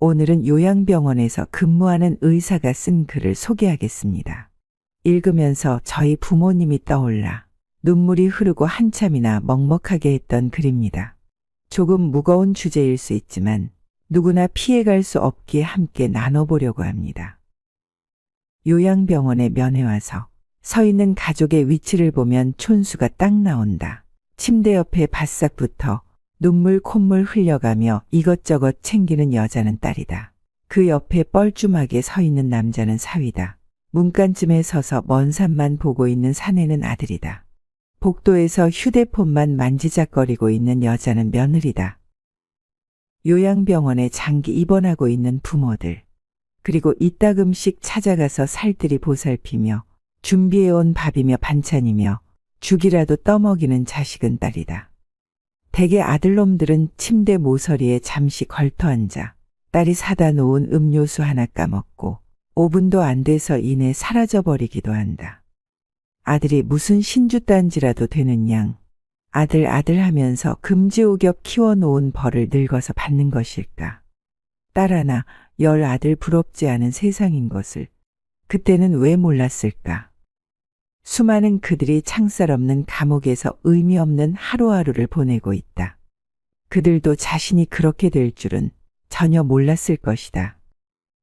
오늘은 요양병원에서 근무하는 의사가 쓴 글을 소개하겠습니다. 읽으면서 저희 부모님이 떠올라 눈물이 흐르고 한참이나 먹먹하게 했던 글입니다. 조금 무거운 주제일 수 있지만 누구나 피해갈 수 없기에 함께 나눠보려고 합니다. 요양병원에 면회 와서 서 있는 가족의 위치를 보면 촌수가 딱 나온다. 침대 옆에 바싹 붙어 눈물 콧물 흘려가며 이것저것 챙기는 여자는 딸이다. 그 옆에 뻘쭘하게 서 있는 남자는 사위다. 문간쯤에 서서 먼 산만 보고 있는 사내는 아들이다. 복도에서 휴대폰만 만지작거리고 있는 여자는 며느리다. 요양병원에 장기 입원하고 있는 부모들. 그리고 이따금씩 찾아가서 살뜰히 보살피며 준비해온 밥이며 반찬이며 죽이라도 떠먹이는 자식은 딸이다. 대개 아들놈들은 침대 모서리에 잠시 걸터 앉아 딸이 사다 놓은 음료수 하나 까먹고 5분도 안 돼서 이내 사라져버리기도 한다. 아들이 무슨 신주단지라도 되는 양 아들 아들 하면서 금지오겹 키워놓은 벌을 늙어서 받는 것일까. 딸 하나 열 아들 부럽지 않은 세상인 것을 그때는 왜 몰랐을까. 수많은 그들이 창살 없는 감옥에서 의미 없는 하루하루를 보내고 있다. 그들도 자신이 그렇게 될 줄은 전혀 몰랐을 것이다.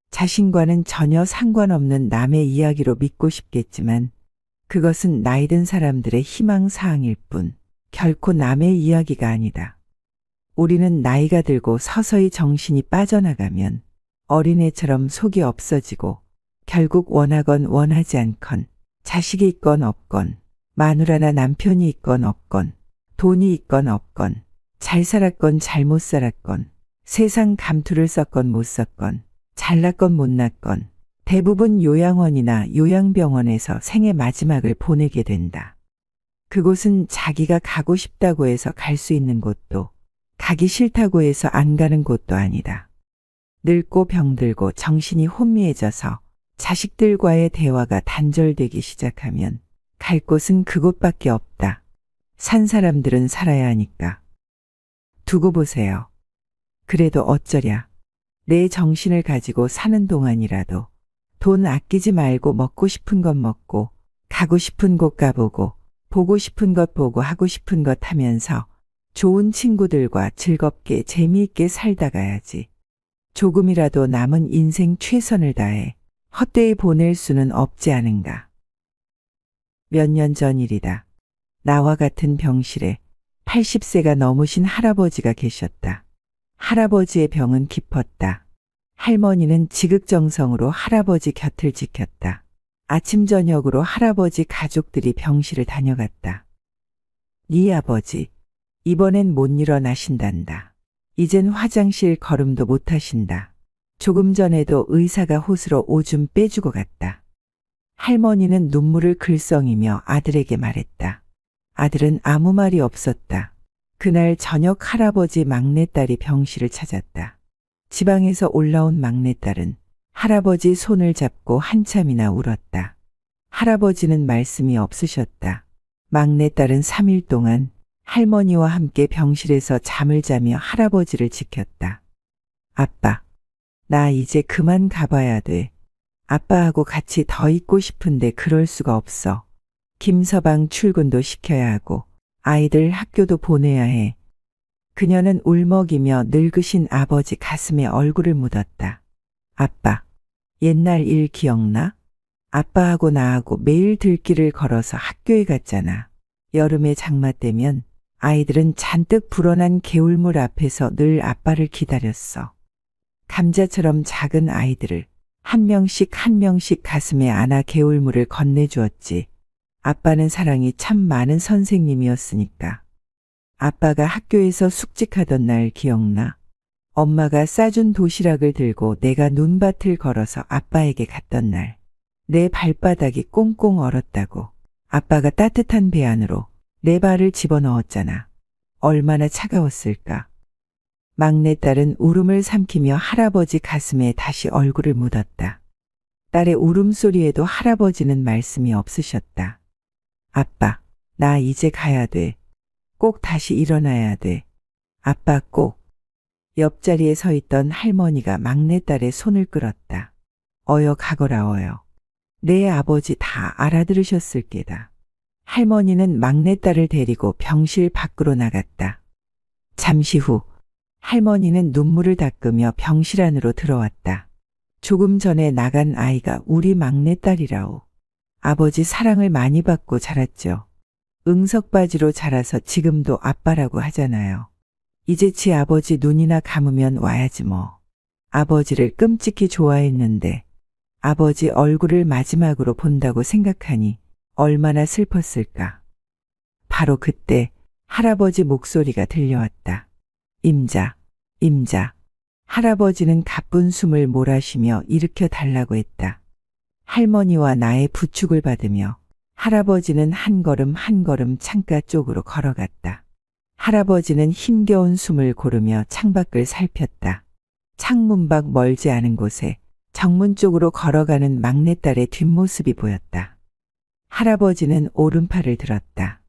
자신과는 전혀 상관없는 남의 이야기로 믿고 싶겠지만 그것은 나이든 사람들의 희망사항일 뿐 결코 남의 이야기가 아니다. 우리는 나이가 들고 서서히 정신이 빠져나가면 어린애처럼 속이 없어지고 결국 원하건 원하지 않건 자식이 있건 없건 마누라나 남편이 있건 없건 돈이 있건 없건 잘 살았건 잘못 살았건 세상 감투를 썼건 못 썼건 잘났건 못났건 대부분 요양원이나 요양병원에서 생의 마지막을 보내게 된다. 그곳은 자기가 가고 싶다고 해서 갈 수 있는 곳도 가기 싫다고 해서 안 가는 곳도 아니다. 늙고 병들고 정신이 혼미해져서 자식들과의 대화가 단절되기 시작하면 갈 곳은 그곳밖에 없다. 산 사람들은 살아야 하니까. 두고 보세요. 그래도 어쩌랴. 내 정신을 가지고 사는 동안이라도 돈 아끼지 말고 먹고 싶은 것 먹고 가고 싶은 곳 가보고 보고 싶은 것 보고 하고 싶은 것 하면서 좋은 친구들과 즐겁게 재미있게 살다 가야지. 조금이라도 남은 인생 최선을 다해 헛되이 보낼 수는 없지 않은가. 몇 년 전 일이다. 나와 같은 병실에 80세가 넘으신 할아버지가 계셨다. 할아버지의 병은 깊었다. 할머니는 지극정성으로 할아버지 곁을 지켰다. 아침 저녁으로 할아버지 가족들이 병실을 다녀갔다. 네 아버지, 이번엔 못 일어나신단다. 이젠 화장실 걸음도 못 하신다. 조금 전에도 의사가 호수로 오줌 빼주고 갔다. 할머니는 눈물을 글썽이며 아들에게 말했다. 아들은 아무 말이 없었다. 그날 저녁 할아버지 막내딸이 병실을 찾았다. 지방에서 올라온 막내딸은 할아버지 손을 잡고 한참이나 울었다. 할아버지는 말씀이 없으셨다. 막내딸은 3일 동안 할머니와 함께 병실에서 잠을 자며 할아버지를 지켰다. 아빠, 나 이제 그만 가봐야 돼. 아빠하고 같이 더 있고 싶은데 그럴 수가 없어. 김서방 출근도 시켜야 하고 아이들 학교도 보내야 해. 그녀는 울먹이며 늙으신 아버지 가슴에 얼굴을 묻었다. 아빠, 옛날 일 기억나? 아빠하고 나하고 매일 들길을 걸어서 학교에 갔잖아. 여름에 장마 때면 아이들은 잔뜩 불어난 개울물 앞에서 늘 아빠를 기다렸어. 감자처럼 작은 아이들을 한 명씩 한 명씩 가슴에 안아 개울물을 건네주었지. 아빠는 사랑이 참 많은 선생님이었으니까. 아빠가 학교에서 숙직하던 날 기억나? 엄마가 싸준 도시락을 들고 내가 눈밭을 걸어서 아빠에게 갔던 날. 내 발바닥이 꽁꽁 얼었다고. 아빠가 따뜻한 배 안으로 내 발을 집어넣었잖아. 얼마나 차가웠을까. 막내딸은 울음을 삼키며 할아버지 가슴에 다시 얼굴을 묻었다. 딸의 울음소리에도 할아버지는 말씀이 없으셨다. 아빠, 나 이제 가야 돼. 꼭 다시 일어나야 돼. 아빠 꼭. 옆자리에 서 있던 할머니가 막내딸의 손을 끌었다. 어여 가거라 어여. 내 아버지 다 알아들으셨을 게다. 할머니는 막내딸을 데리고 병실 밖으로 나갔다. 잠시 후 할머니는 눈물을 닦으며 병실 안으로 들어왔다. 조금 전에 나간 아이가 우리 막내딸이라오. 아버지 사랑을 많이 받고 자랐죠. 응석바지로 자라서 지금도 아빠라고 하잖아요. 이제 지 아버지 눈이나 감으면 와야지 뭐. 아버지를 끔찍히 좋아했는데 아버지 얼굴을 마지막으로 본다고 생각하니 얼마나 슬펐을까. 바로 그때 할아버지 목소리가 들려왔다. 임자, 임자. 할아버지는 가쁜 숨을 몰아쉬며 일으켜 달라고 했다. 할머니와 나의 부축을 받으며 할아버지는 한 걸음 한 걸음 창가 쪽으로 걸어갔다. 할아버지는 힘겨운 숨을 고르며 창밖을 살폈다. 창문 밖 멀지 않은 곳에 정문 쪽으로 걸어가는 막내딸의 뒷모습이 보였다. 할아버지는 오른팔을 들었다.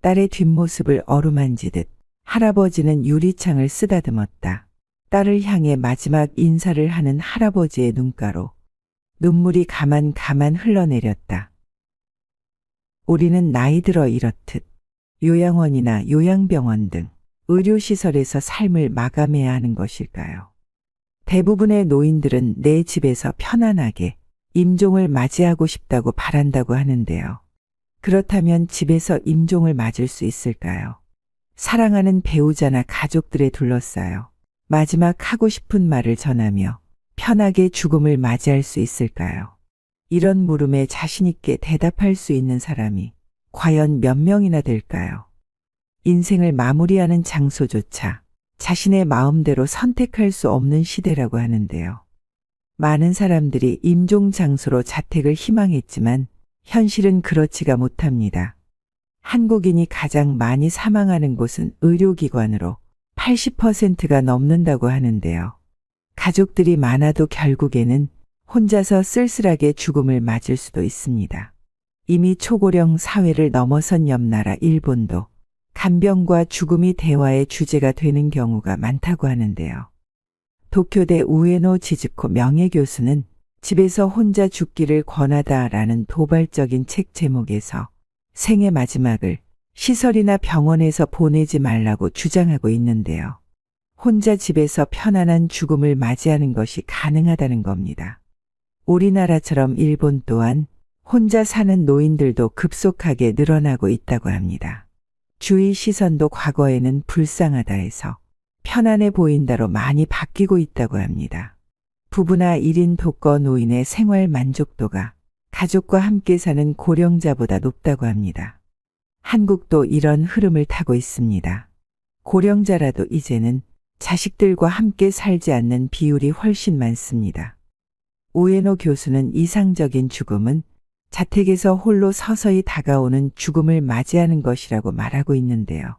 딸의 뒷모습을 어루만지듯 할아버지는 유리창을 쓰다듬었다. 딸을 향해 마지막 인사를 하는 할아버지의 눈가로 눈물이 가만 가만 흘러내렸다. 우리는 나이 들어 이렇듯 요양원이나 요양병원 등 의료시설에서 삶을 마감해야 하는 것일까요? 대부분의 노인들은 내 집에서 편안하게 임종을 맞이하고 싶다고 바란다고 하는데요. 그렇다면 집에서 임종을 맞을 수 있을까요? 사랑하는 배우자나 가족들에 둘러싸여 마지막 하고 싶은 말을 전하며 편하게 죽음을 맞이할 수 있을까요? 이런 물음에 자신있게 대답할 수 있는 사람이 과연 몇 명이나 될까요? 인생을 마무리하는 장소조차 자신의 마음대로 선택할 수 없는 시대라고 하는데요. 많은 사람들이 임종 장소로 자택을 희망했지만 현실은 그렇지가 못합니다. 한국인이 가장 많이 사망하는 곳은 의료기관으로 80%가 넘는다고 하는데요. 가족들이 많아도 결국에는 혼자서 쓸쓸하게 죽음을 맞을 수도 있습니다. 이미 초고령 사회를 넘어선 옆나라 일본도 간병과 죽음이 대화의 주제가 되는 경우가 많다고 하는데요. 도쿄대 우에노 지즈코 명예교수는 집에서 혼자 죽기를 권하다라는 도발적인 책 제목에서 생의 마지막을 시설이나 병원에서 보내지 말라고 주장하고 있는데요. 혼자 집에서 편안한 죽음을 맞이하는 것이 가능하다는 겁니다. 우리나라처럼 일본 또한 혼자 사는 노인들도 급속하게 늘어나고 있다고 합니다. 주위 시선도 과거에는 불쌍하다 해서 편안해 보인다로 많이 바뀌고 있다고 합니다. 부부나 1인 독거 노인의 생활 만족도가 가족과 함께 사는 고령자보다 높다고 합니다. 한국도 이런 흐름을 타고 있습니다. 고령자라도 이제는 자식들과 함께 살지 않는 비율이 훨씬 많습니다. 우에노 교수는 이상적인 죽음은 자택에서 홀로 서서히 다가오는 죽음을 맞이하는 것이라고 말하고 있는데요.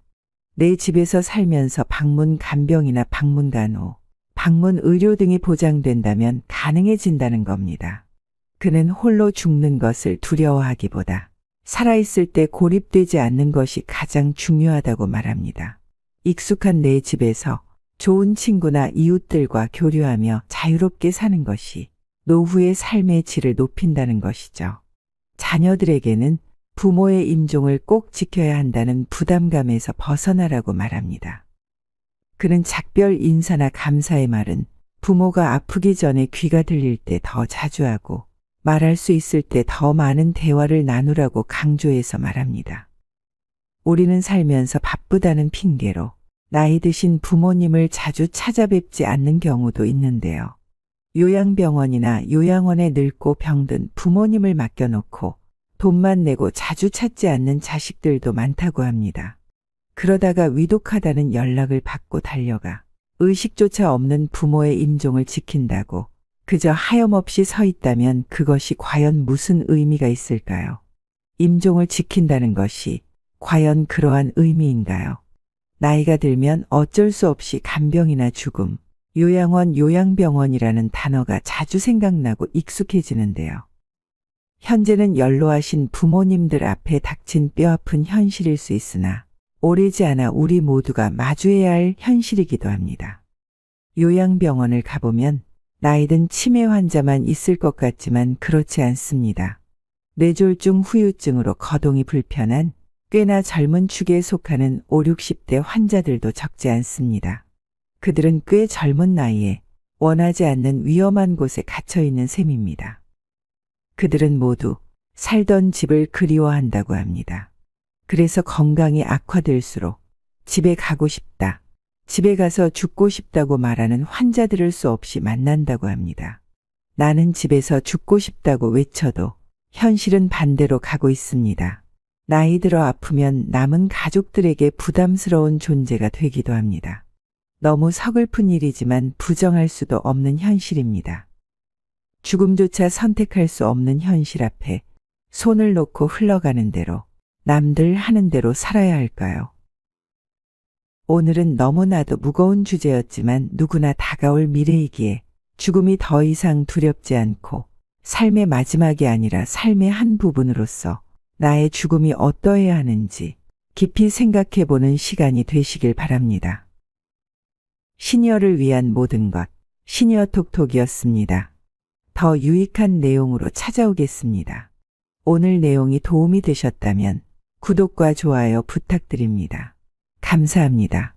내 집에서 살면서 방문 간병이나 방문 간호, 방문 의료 등이 보장된다면 가능해진다는 겁니다. 그는 홀로 죽는 것을 두려워하기보다 살아있을 때 고립되지 않는 것이 가장 중요하다고 말합니다. 익숙한 내 집에서 좋은 친구나 이웃들과 교류하며 자유롭게 사는 것이 노후의 삶의 질을 높인다는 것이죠. 자녀들에게는 부모의 임종을 꼭 지켜야 한다는 부담감에서 벗어나라고 말합니다. 그는 작별 인사나 감사의 말은 부모가 아프기 전에 귀가 들릴 때 더 자주 하고 말할 수 있을 때 더 많은 대화를 나누라고 강조해서 말합니다. 우리는 살면서 바쁘다는 핑계로 나이 드신 부모님을 자주 찾아뵙지 않는 경우도 있는데요. 요양병원이나 요양원에 늙고 병든 부모님을 맡겨놓고 돈만 내고 자주 찾지 않는 자식들도 많다고 합니다. 그러다가 위독하다는 연락을 받고 달려가 의식조차 없는 부모의 임종을 지킨다고 그저 하염없이 서 있다면 그것이 과연 무슨 의미가 있을까요? 임종을 지킨다는 것이 과연 그러한 의미인가요? 나이가 들면 어쩔 수 없이 간병이나 죽음, 요양원, 요양병원이라는 단어가 자주 생각나고 익숙해지는데요. 현재는 연로하신 부모님들 앞에 닥친 뼈아픈 현실일 수 있으나 오래지 않아 우리 모두가 마주해야 할 현실이기도 합니다. 요양병원을 가보면 나이든 치매 환자만 있을 것 같지만 그렇지 않습니다. 뇌졸중 후유증으로 거동이 불편한 꽤나 젊은 축에 속하는 5, 60대 환자들도 적지 않습니다. 그들은 꽤 젊은 나이에 원하지 않는 위험한 곳에 갇혀 있는 셈입니다. 그들은 모두 살던 집을 그리워한다고 합니다. 그래서 건강이 악화될수록 집에 가고 싶다. 집에 가서 죽고 싶다고 말하는 환자들을 수 없이 만난다고 합니다. 나는 집에서 죽고 싶다고 외쳐도 현실은 반대로 가고 있습니다. 나이 들어 아프면 남은 가족들에게 부담스러운 존재가 되기도 합니다. 너무 서글픈 일이지만 부정할 수도 없는 현실입니다. 죽음조차 선택할 수 없는 현실 앞에 손을 놓고 흘러가는 대로 남들 하는 대로 살아야 할까요? 오늘은 너무나도 무거운 주제였지만 누구나 다가올 미래이기에 죽음이 더 이상 두렵지 않고 삶의 마지막이 아니라 삶의 한 부분으로서 나의 죽음이 어떠해야 하는지 깊이 생각해 보는 시간이 되시길 바랍니다. 시니어를 위한 모든 것, 시니어 톡톡이었습니다. 더 유익한 내용으로 찾아오겠습니다. 오늘 내용이 도움이 되셨다면 구독과 좋아요 부탁드립니다. 감사합니다.